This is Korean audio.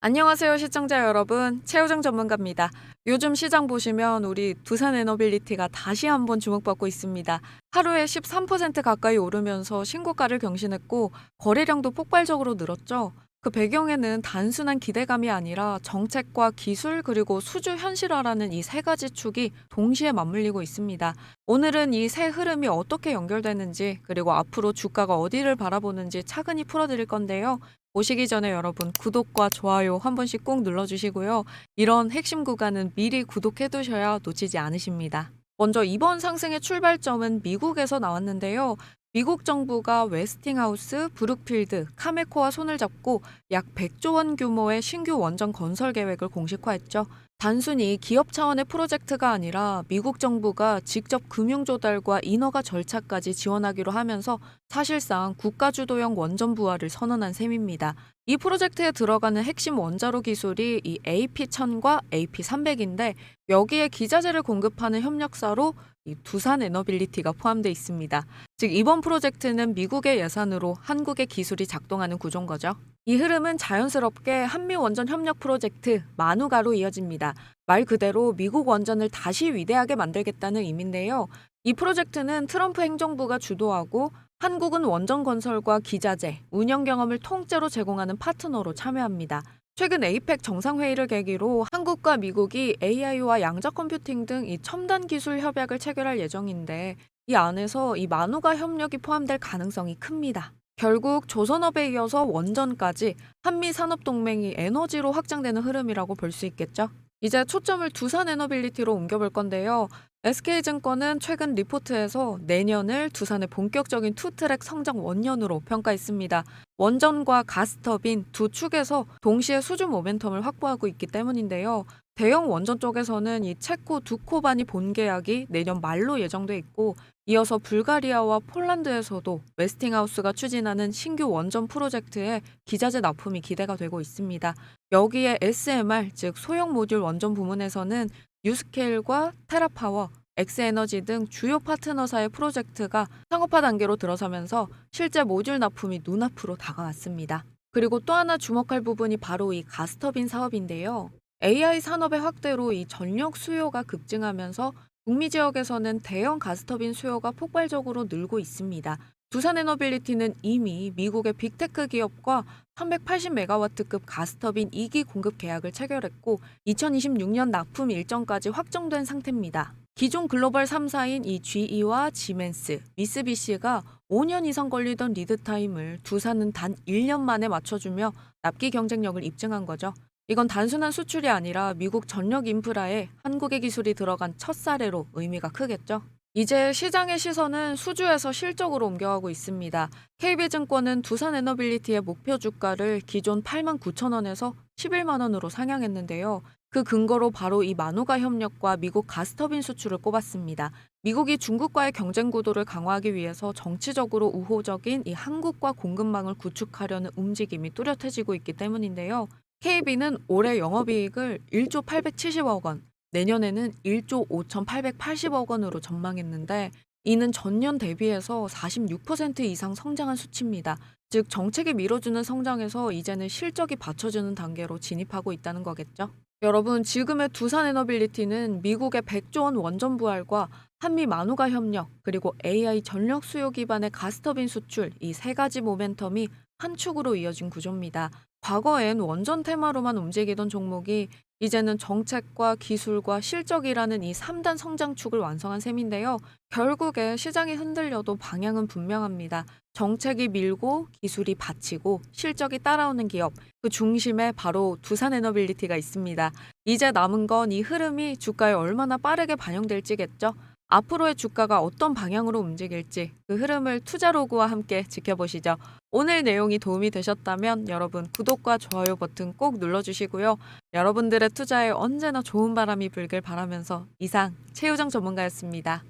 안녕하세요 시청자 여러분 최우정 전문가입니다. 요즘 시장 보시면 우리 두산 에너빌리티가 다시 한번 주목받고 있습니다. 하루에 13% 가까이 오르면서 신고가를 경신했고 거래량도 폭발적으로 늘었죠. 그 배경에는 단순한 기대감이 아니라 정책과 기술 그리고 수주 현실화라는 이 세 가지 축이 동시에 맞물리고 있습니다. 오늘은 이 세 흐름이 어떻게 연결되는지 그리고 앞으로 주가가 어디를 바라보는지 차근히 풀어드릴 건데요. 보시기 전에 여러분 구독과 좋아요 한 번씩 꼭 눌러주시고요. 이런 핵심 구간은 미리 구독해두셔야 놓치지 않으십니다. 먼저 이번 상승의 출발점은 미국에서 나왔는데요. 미국 정부가 웨스팅하우스, 브룩필드, 카메코와 손을 잡고 약 100조 원 규모의 신규 원전 건설 계획을 공식화했죠. 단순히 기업 차원의 프로젝트가 아니라 미국 정부가 직접 금융 조달과 인허가 절차까지 지원하기로 하면서 사실상 국가 주도형 원전 부활을 선언한 셈입니다. 이 프로젝트에 들어가는 핵심 원자로 기술이 이 AP1000과 AP300인데 여기에 기자재를 공급하는 협력사로 이 두산 에너빌리티가 포함되어 있습니다. 즉 이번 프로젝트는 미국의 예산으로 한국의 기술이 작동하는 구조인 거죠. 이 흐름은 자연스럽게 한미 원전 협력 프로젝트 마누가로 이어집니다. 말 그대로 미국 원전을 다시 위대하게 만들겠다는 의미인데요. 이 프로젝트는 트럼프 행정부가 주도하고 한국은 원전 건설과 기자재, 운영 경험을 통째로 제공하는 파트너로 참여합니다. 최근 에이펙 정상회의를 계기로 한국과 미국이 AI와 양자 컴퓨팅 등 이 첨단 기술 협약을 체결할 예정인데 이 안에서 이 마누가 협력이 포함될 가능성이 큽니다. 결국 조선업에 이어서 원전까지 한미 산업 동맹이 에너지로 확장되는 흐름이라고 볼 수 있겠죠. 이제 초점을 두산 에너빌리티로 옮겨볼 건데요. SK증권은 최근 리포트에서 내년을 두산의 본격적인 투트랙 성장 원년으로 평가했습니다. 원전과 가스터빈 두 축에서 동시에 수주 모멘텀을 확보하고 있기 때문인데요. 대형 원전 쪽에서는 이 체코 두코바니 본계약이 내년 말로 예정돼 있고 이어서 불가리아와 폴란드에서도 웨스팅하우스가 추진하는 신규 원전 프로젝트에 기자재 납품이 기대가 되고 있습니다. 여기에 SMR 즉 소형 모듈 원전 부문에서는 뉴스케일과 테라파워, 엑스에너지 등 주요 파트너사의 프로젝트가 상업화 단계로 들어서면서 실제 모듈 납품이 눈앞으로 다가왔습니다. 그리고 또 하나 주목할 부분이 바로 이 가스터빈 사업인데요. AI 산업의 확대로 이 전력 수요가 급증하면서 북미 지역에서는 대형 가스터빈 수요가 폭발적으로 늘고 있습니다. 두산에너빌리티는 이미 미국의 빅테크 기업과 380메가와트급 가스터빈 2기 공급 계약을 체결했고 2026년 납품 일정까지 확정된 상태입니다. 기존 글로벌 3사인 이 GE와 지멘스, 미쓰비시가 5년 이상 걸리던 리드 타임을 두산은 단 1년 만에 맞춰주며 납기 경쟁력을 입증한 거죠. 이건 단순한 수출이 아니라 미국 전력 인프라에 한국의 기술이 들어간 첫 사례로 의미가 크겠죠. 이제 시장의 시선은 수주에서 실적으로 옮겨가고 있습니다. KB증권은 두산 에너빌리티의 목표 주가를 기존 8만 9천 원에서 11만 원으로 상향했는데요. 그 근거로 바로 이 마누가 협력과 미국 가스터빈 수출을 꼽았습니다. 미국이 중국과의 경쟁 구도를 강화하기 위해서 정치적으로 우호적인 이 한국과 공급망을 구축하려는 움직임이 뚜렷해지고 있기 때문인데요. KB는 올해 영업이익을 1조 870억 원, 내년에는 1조 5,880억 원으로 전망했는데 이는 전년 대비해서 46% 이상 성장한 수치입니다. 즉 정책이 밀어주는 성장에서 이제는 실적이 받쳐주는 단계로 진입하고 있다는 거겠죠. 여러분 지금의 두산 에너빌리티는 미국의 100조 원 원전 부활과 한미 마누가 협력 그리고 AI 전력 수요 기반의 가스터빈 수출 이 세 가지 모멘텀이 한 축으로 이어진 구조입니다. 과거엔 원전 테마로만 움직이던 종목이 이제는 정책과 기술과 실적이라는 이 3단 성장축을 완성한 셈인데요. 결국에 시장이 흔들려도 방향은 분명합니다. 정책이 밀고 기술이 받치고 실적이 따라오는 기업 그 중심에 바로 두산에너빌리티가 있습니다. 이제 남은 건 이 흐름이 주가에 얼마나 빠르게 반영될지겠죠. 앞으로의 주가가 어떤 방향으로 움직일지 그 흐름을 투자 로그와 함께 지켜보시죠. 오늘 내용이 도움이 되셨다면 여러분 구독과 좋아요 버튼 꼭 눌러주시고요. 여러분들의 투자에 언제나 좋은 바람이 불길 바라면서 이상 최유정 전문가였습니다.